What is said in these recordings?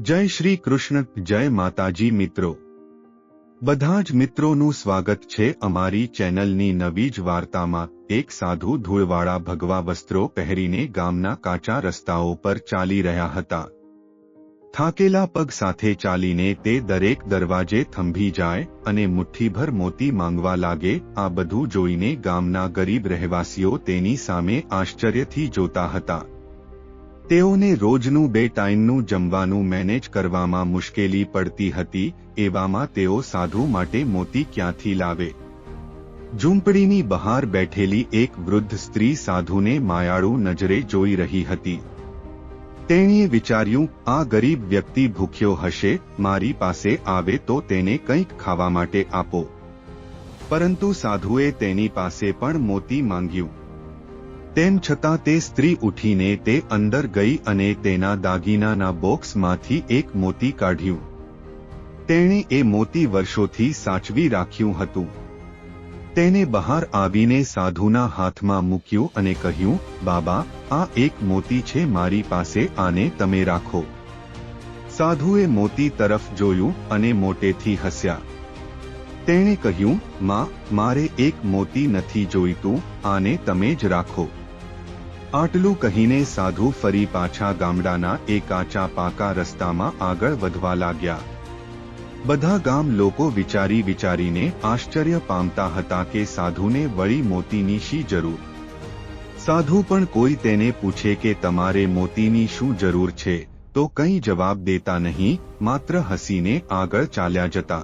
જય શ્રી કૃષ્ણ, જય માતાજી મિત્રો. બધા જ મિત્રોનું સ્વાગત છે અમારી ચેનલની નવી જ વાર્તામાં. એક સાધુ ધૂળવાળા ભગવા વસ્ત્રો પહેરીને ગામના કાચા રસ્તાઓ પર ચાલી રહ્યા હતા. થાકેલા પગ સાથે ચાલીને તે દરેક દરવાજે થંભી જાય અને મુઠ્ઠીભર મોતી માંગવા લાગે. આ બધું જોઈને ગામના ગરીબ રહેવાસીઓ તેની સામે આશ્ચર્યથી જોતા હતા. તેઓને રોજનું બે ટાઈમનું જમવાનું મેનેજ કરવામાં મુશ્કેલી પડતી હતી, એવામાં તેઓ સાધુ માટે મોતી ક્યાંથી લાવે? ઝૂંપડીની બહાર બેઠેલી એક વૃદ્ધ સ્ત્રી સાધુને માયાળુ નજરે જોઈ રહી હતી. તેણીએ વિચાર્યું, આ ગરીબ વ્યક્તિ ભૂખ્યો હશે, મારી પાસે આવે તો તેને કંઈક ખાવા માટે આપો. પરંતુ સાધુએ તેની પાસે પણ મોતી માંગ્યું. તેમ છતાં તે સ્ત્રી ઉઠીને તે અંદર ગઈ અને તેના દાગીનાના બોક્સમાંથી એક મોતી કાઢ્યું. તેણે એ મોતી વર્ષોથી સાચવી રાખ્યું હતું. તેને બહાર આવીને સાધુના હાથમાં મૂક્યું અને કહ્યું, બાબા, આ એક મોતી છે મારી પાસે, આને તમે રાખો. સાધુએ મોતી તરફ જોયું અને મોટેથી હસ્યા. તેણે કહ્યું, માં, મારે એક મોતી નથી જોઈતું, આને તમે જ રાખો. આટલું કહીને સાધુ ફરી પાછા ગામડાના એ કાચા પાકા રસ્તામાં આગળ વધવા લાગ્યા. બધા ગામ લોકો વિચારી વિચારીને આશ્ચર્ય પામતા હતા કે સાધુને વળી મોતીની શી જરૂર? સાધુ પણ કોઈ તેને પૂછે કે તમારે મોતીની શું જરૂર છે, તો કંઈ જવાબ દેતા નહીં, માત્ર હસીને આગળ ચાલ્યા જતા.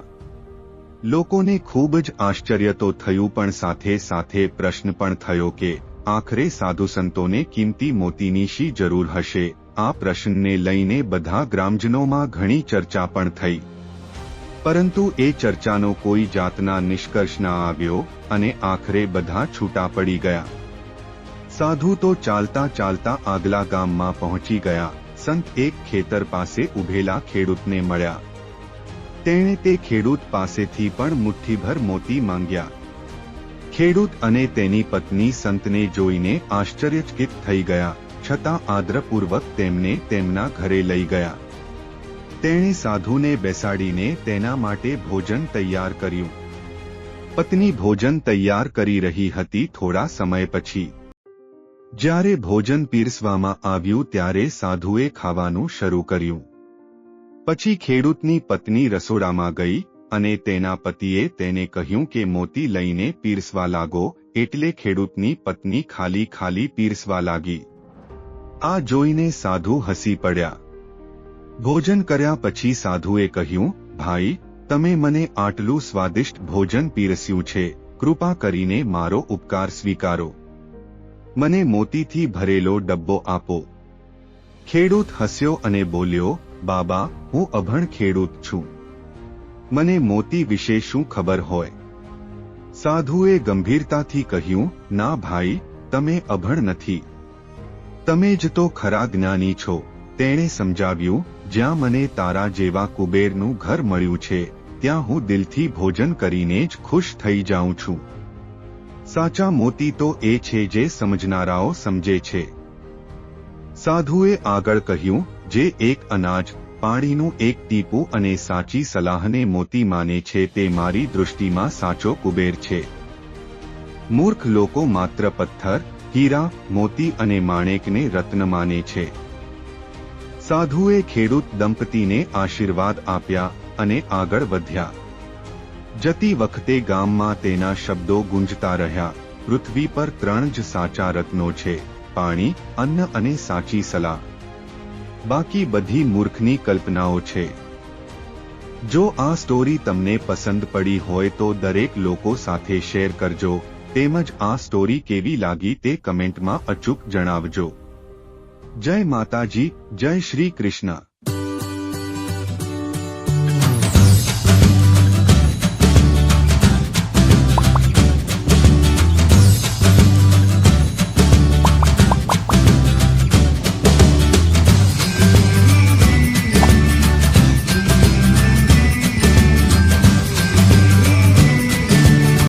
લોકોને ખૂબ જ આશ્ચર્ય તો થયું પણ સાથે સાથે પ્રશ્ન પણ થયો કે આખરે સાધુ સંતોને કિંમતી મોતીની શી જરૂર હશે. આ પ્રશ્નને લઈને બધા ગ્રામજનોમાં ઘણી ચર્ચા પણ થઈ. પરંતુ એ ચર્ચાનો કોઈ જાતના નિષ્કર્ષ ના આવ્યો અને આખરે બધા છૂટા પડી ગયા. સાધુ તો ચાલતા ચાલતા આગલા ગામમાં પહોંચી ગયા. સંત એક ખેતર પાસે ઉભેલા ખેડૂતને મળ્યા. તેણે તે ખેડૂત પાસેથી પણ મુઠ્ઠીભર મોતી માંગ્યા. ખેડૂત અને તેની પત્ની સંતને જોઈને આશ્ચર્યચકિત થઈ ગયા, છતાં આદ્રપૂર્વક તેમને તેમના ઘરે લઈ ગયા. તેણે સાધુને બેસાડીને તેના માટે ભોજન તૈયાર કર્યું. પત્ની ભોજન તૈયાર કરી રહી હતી થોડા સમય પછી. જ્યારે ભોજન પીરસવામાં આવ્યું ત્યારે સાધુએ ખાવાનું શરૂ કર્યું. પછી ખેડૂતની પત્ની રસોડામાં ગઈ અને તેના પતિએ તેને કહ્યું કે મોતી લઈને પીરસવા લાગો, એટલે ખેડૂતની પત્ની ખાલી ખાલી પીરસવા લાગી. આ જોઈને સાધુ હસી પડ્યા. ભોજન કર્યા પછી સાધુએ કહ્યું, ભાઈ, તમે મને આટલું સ્વાદિષ્ટ ભોજન પીરસ્યું છે, કૃપા કરીને મારો ઉપકાર સ્વીકારો. મને મોતીથી ભરેલો ડબ્બો આપો. ખેડૂત હસ્યો અને બોલ્યો, બાબા, હું અભણ ખેડૂત છું. મને મોતી વિશે શું ખબર હોય? સાધુએ ગંભીરતાથી કહ્યું, ના ભાઈ, તમે અભણ નથી. તમે જ તો ખરા જ્ઞાની છો. તેણે સમજાવ્યું, જ્યાં મને તારા જેવા કુબેરનું ઘર મળ્યું છે, ત્યાં હું દિલથી ભોજન કરીને જ ખુશ થઈ જાઉં છું. સાચા મોતી તો એ છે જે સમજનારાઓ સમજે છે. સાધુએ આગળ કહ્યું, જે એક અનાજ પાણીનું એક ટીપું અને સાચી સલાહને મોતી માને છે તે મારી દૃષ્ટિમાં સાચો કુબેર છે. મૂર્ખ લોકો માત્ર પથ્થર, હીરા, મોતી અને માણેકને રત્ન માને છે. સાધુએ ખેડૂત દંપતીને આશીર્વાદ આપ્યા અને આગળ વધ્યા. જતી વખતે ગામમાં તેના શબ્દો ગુંજતા રહ્યા. પૃથ્વી પર ત્રણ જ સાચા રત્નો છે, પાણી, અન્ન અને સાચી સલાહ. બાકી બધી મૂર્ખની કલ્પનાઓ છે. જો આ સ્ટોરી તમને પસંદ પડી હોય તો દરેક લોકો સાથે શેર કરજો, તેમજ આ સ્ટોરી કેવી લાગી તે કમેન્ટમાં અચૂક જણાવજો. જય માતાજી, જય શ્રી કૃષ્ણ.